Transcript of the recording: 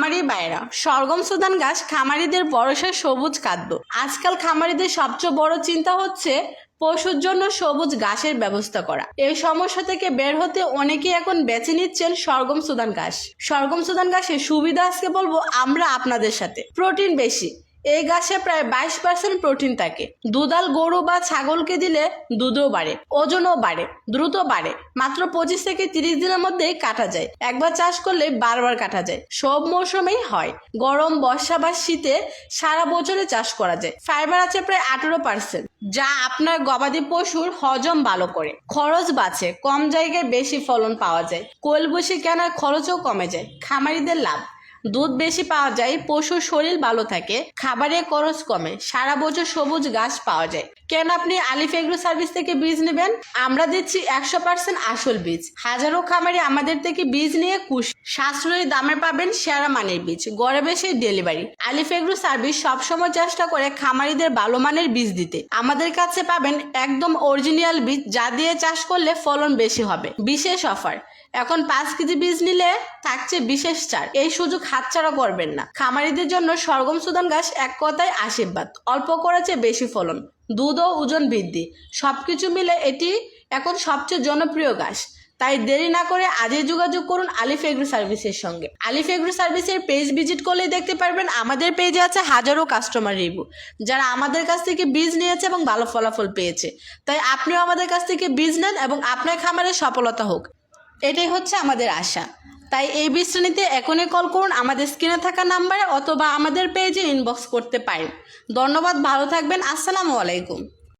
খামারি বায়রা সরগম সুদান গাছ খামারিদের বরসের সবুজ খাদ্য। আজকাল খামারিদের সবচেয়ে বড় চিন্তা হচ্ছে পশুর জন্য সবুজ ঘাসের ব্যবস্থা করা। এই সমস্যা থেকে বের হতে অনেকেই এখন বেছে নিচ্ছেন সরগম সুদান ঘাস। সরগম সুদান ঘাসের সুবিধা আজকে বলব আমরা আপনাদের সাথে। প্রোটিন বেশি এই গাছে প্রায় বাইশ পার্সেন্ট প্রোটিন থাকে। দুধাল গরু বা ছাগলকে দিলে দুধও বাড়ে, ওজনও বাড়ে, দ্রুত বাড়ে। মাত্র পঁচিশ থেকে তিরিশ দিনের মধ্যেই কাটা যায়। একবার চাষ করলে বারবার কাটা যায়। সব মৌসুমেই হয়। গরম, বর্ষা বা শীতে সারা বছরে চাষ করা যায়। ফাইবার আছে প্রায় আঠেরো পার্সেন্ট যা আপনার গবাদি পশুর হজম ভালো করে। খরচ বাঁচে, কম জায়গায় বেশি ফলন পাওয়া যায়। কোয়েল বসে কেনার খরচও কমে যায়। খামারিদের লাভ। দুধ বেশি পাওয়া যায়, পশুর শরীর ভালো থাকে, খাবারের খরচ কমে, সারা বছর সবুজ গাছ পাওয়া যায়। কেন আপনি আলিফ এগ্রো সার্ভিস থেকে বীজ নেবেন? আমরা দিচ্ছি একশো পার্সেন্ট আসল বীজ। হাজারো খামারি আমাদের থেকে বীজ নিয়ে খুশ। সাশ্রয়ী দামে পাবেন সেরা মানের বীজ, গড়ে বেশি ডেলিভারি। আলিফ এগ্রো সার্ভিস সবসময় চেষ্টা করে খামারিদের ভালো মানের বীজ দিতে। আমাদের কাছে পাবেন একদম অরিজিনাল বীজ, যা দিয়ে চাষ করলে ফলন বেশি হবে। বিশেষ অফার। এখন পাঁচ কেজি বীজ নিলে থাকছে বিশেষ ছাড় এই সুযোগ হাতছাড়া করবেন না। খামারিদের জন্য সরগম সুদান গাছ এক কথায় আশীর্বাদ। অল্প করেছে বেশি ফলন, দুধ ও ওজন বৃদ্ধি। সব কিছু মিলে এটি এখন সবচেয়ে জনপ্রিয় গাছ তাই দেরি না করে আজই যোগাযোগ করুন আলিফ এগ্রো সার্ভিসের সঙ্গে। আলিফ এগ্রো সার্ভিসের পেজ ভিজিট করলেই দেখতে পারবেন আমাদের পেজে আছে হাজারো কাস্টমার রিভিউ যারা আমাদের কাছ থেকে বীজ নিয়েছে এবং ভালো ফলাফল পেয়েছে। তাই আপনিও আমাদের কাছ থেকে বীজ নেন এবং আপনার খামারে সফলতা হোক। এটাই হচ্ছে আমাদের আশা। তাই এই নিতে এখনই কল করুন। আমাদের স্ক্রিনে থাকা নাম্বারে অথবা আমাদের পেজে ইনবক্স করতে পারেন। ধন্যবাদ, ভালো থাকবেন। আসসালামু আলাইকুম।